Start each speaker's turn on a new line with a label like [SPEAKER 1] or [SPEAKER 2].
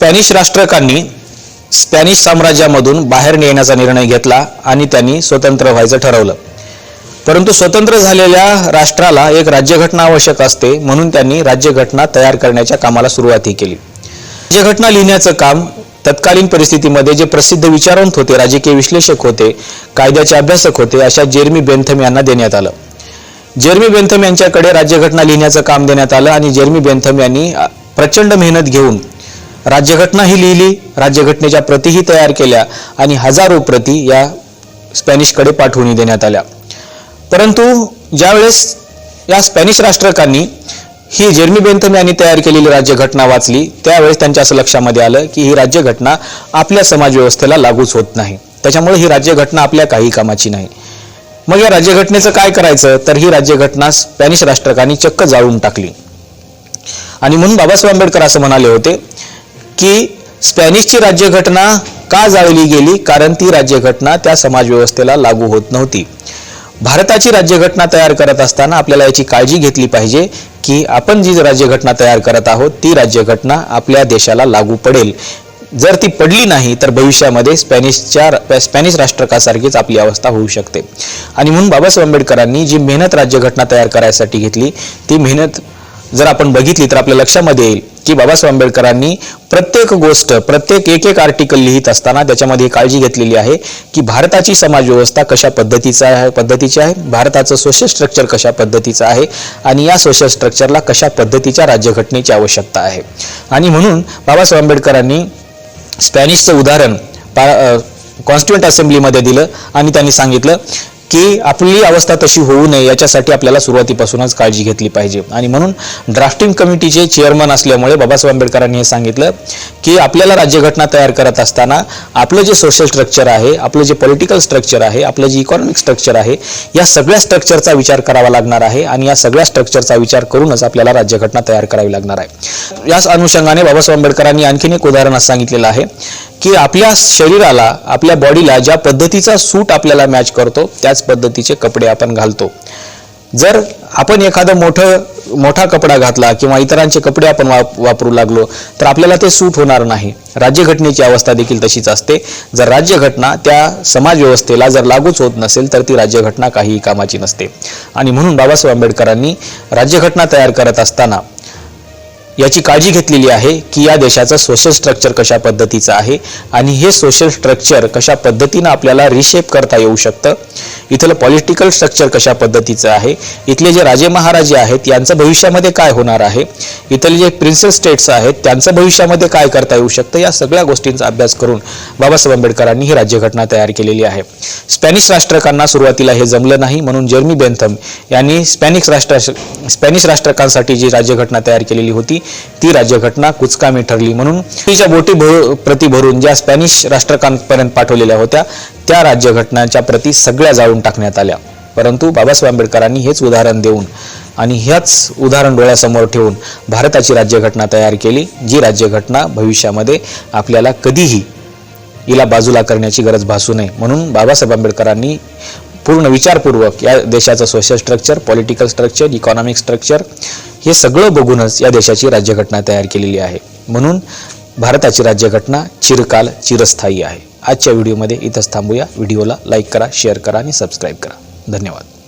[SPEAKER 1] Spanish राष्ट्रकांनी Spanish साम्राज्यामधून बाहेर नेण्याचा निर्णय घेतला आणि त्यांनी स्वतंत्र व्हायचं ठरवलं. परंतु स्वतंत्र झालेल्या राष्ट्राला एक राज्यघटना आवश्यक असते म्हणून त्यांनी राज्यघटना तयार करण्याच्या कामाला सुरुवातही केली. राज्यघटना लिहिण्याचं काम तत्कालीन परिस्थितीमध्ये जे प्रसिद्ध विचारवंत होते राजकीय विश्लेषक होते कायद्याचे अभ्यासक होते अशा जेरमी बेंथम यांना देण्यात आलं. जेरमी बेंथम यांच्याकडे राज्यघटना लिहिण्याचं काम देण्यात आलं आणि जेरमी बेंथम यांनी प्रचंड मेहनत घेऊन राज्यघटना ही लिहिली राज्यघटनेच्या प्रतीही तयार केल्या आणि हजारो प्रती या स्पॅनिशकडे पाठवून देण्यात आल्या. परंतु ज्यावेळेस या स्पॅनिश राष्ट्रकांनी ही जेर्मी बेंथम यांनी तयार केलेली राज्यघटना वाचली त्यावेळेस त्यांच्या असं लक्षामध्ये आलं की ही राज्यघटना आपल्या समाजव्यवस्थेला लागूच होत नाही. त्याच्यामुळे ही राज्यघटना आपल्या काही कामाची नाही. मग या राज्यघटनेचं काय करायचं? तर ही राज्यघटना स्पॅनिश राष्ट्रकांनी चक्क जाळून टाकली. आणि म्हणून बाबासाहेब आंबेडकर असं म्हणाले होते की स्पॅनिशची राज्यघटना का जाळली गेली? कारण ती राज्यघटना त्या समाजव्यवस्थेला लागू होत नव्हती. भारताची राज्यघटना तयार करत असताना आपल्याला याची काळजी घेतली पाहिजे की आपण जी राज्यघटना तयार करत आहोत ती राज्यघटना आपल्या देशाला लागू पडेल. जर ती पडली नाही तर भविष्यामध्ये स्पॅनिशच्या स्पॅनिश राष्ट्रकासारखीच आपली अवस्था होऊ शकते. आणि म्हणून बाबासाहेब आंबेडकरांनी जी मेहनत राज्यघटना तयार करायसाठी घेतली ती मेहनत जर आपण बघितली तर आपल्या लक्षामध्ये येईल की बाबासाहेब आंबेडकरांनी प्रत्येक गोष्ट प्रत्येक एक एक आर्टिकल लिहित असताना त्याच्यामध्ये काळजी घेतलेली आहे की भारताची समाजव्यवस्था कशा पद्धतीचा आहे पद्धतीची आहे? भारताचं सोशल स्ट्रक्चर कशा पद्धतीचं आहे? आणि या सोशल स्ट्रक्चरला कशा पद्धतीच्या राज्यघटनेची आवश्यकता आहे? आणि म्हणून बाबासाहेब आंबेडकरांनी स्पॅनिशचं उदाहरण पा कॉन्स्टिट्युंट असेंब्लीमध्ये दिलं आणि त्यांनी सांगितलं की आपली अवस्था तशी होऊ नये याच्यासाठी आपल्याला सुरुवातीपासूनच काळजी घेतली पाहिजे. आणि म्हणून ड्राफ्टिंग कमिटीचे चेअरमन असल्यामुळे बाबासाहेब आंबेडकरांनी हे सांगितलं की आपल्याला राज्यघटना तयार करत असताना आपलं जे सोशल स्ट्रक्चर आहे आपलं जे पॉलिटिकल स्ट्रक्चर आहे आपलं जे इकॉनॉमिक स्ट्रक्चर आहे या सगळ्या स्ट्रक्चरचा विचार करावा लागणार आहे आणि या सगळ्या स्ट्रक्चरचा विचार करूनच आपल्याला राज्यघटना तयार करावी लागणार आहे. याच अनुषंगाने बाबासाहेब आंबेडकरांनी आणखीन एक उदाहरण सांगितलेलं आहे. की आपल्या शरीराला आपल्या बॉडीला ज्या पद्धतीचा सूट आपल्याला मॅच करतो त्याच पद्धतीचे कपडे आपण घालतो. जर आपण एखादं मोठं मोठा कपडा घातला किंवा इतरांचे कपडे आपण वापरू लागलो तर आपल्याला ते सूट होणार नाही. राज्यघटनेची अवस्था देखील तशीच असते. जर राज्यघटना त्या समाजव्यवस्थेला जर लागूच होत नसेल तर ती राज्यघटना काहीही कामाची नसते. आणि म्हणून बाबासाहेब आंबेडकरांनी राज्यघटना तयार करत असताना याची काळजी घेतलेली आहे की या देशाचं सोशल स्ट्रक्चर कशा पद्धतीचं आहे आणि हे सोशल स्ट्रक्चर कशा पद्धतीनं आपल्याला रिशेप करता येऊ शकतं? इथलं पॉलिटिकल स्ट्रक्चर कशा पद्धतीचं आहे? इथले जे राजे महाराजे आहेत यांचं भविष्यामध्ये काय होणार आहे? इथले जे प्रिन्सेस स्टेट्स आहेत त्यांचं भविष्यामध्ये काय करता येऊ शकतं? या सगळ्या गोष्टींचा अभ्यास करून बाबासाहेब आंबेडकरांनी ही राज्यघटना तयार केलेली आहे. स्पॅनिश राष्ट्रकांना सुरुवातीला हे जमलं नाही म्हणून जर्मी बेंथम यांनी स्पॅनिश राष्ट्र स्पॅनिश राष्ट्रकांसाठी जी राज्यघटना तयार केलेली होती ती राज्यघटना कुचकामी ठरली. म्हणून तिच्या बोटी भर प्रती भरून ज्या स्पॅनिश राष्ट्रकांपर्यंत पाठवलेल्या होत्या त्या राज्यघटनांच्या प्रती सगळ्या जाळून टाकण्यात आल्या. परंतु बाबासाहेब आंबेडकरांनी हेच उदाहरण देऊन आणि ह्याच उदाहरण डोळ्यासमोर ठेवून भारताची राज्यघटना तयार केली जी राज्यघटना भविष्यामध्ये आपल्याला कधीही हिला बाजूला करण्याची गरज भासू नये. म्हणून बाबासाहेब आंबेडकरांनी पूर्ण विचारपूर्वक या देशाचं social structure political structure economic structure हे सगळं बघूनच या देशाची राज्यघटना तयार केलेली आहे. म्हणून भारताची राज्यघटना चिरकाल चिरस्थायी आहे. आजच्या व्हिडिओमध्ये इथंच थांबूया. व्हिडिओला लाईक करा शेअर करा आणि सबस्क्राईब करा. धन्यवाद.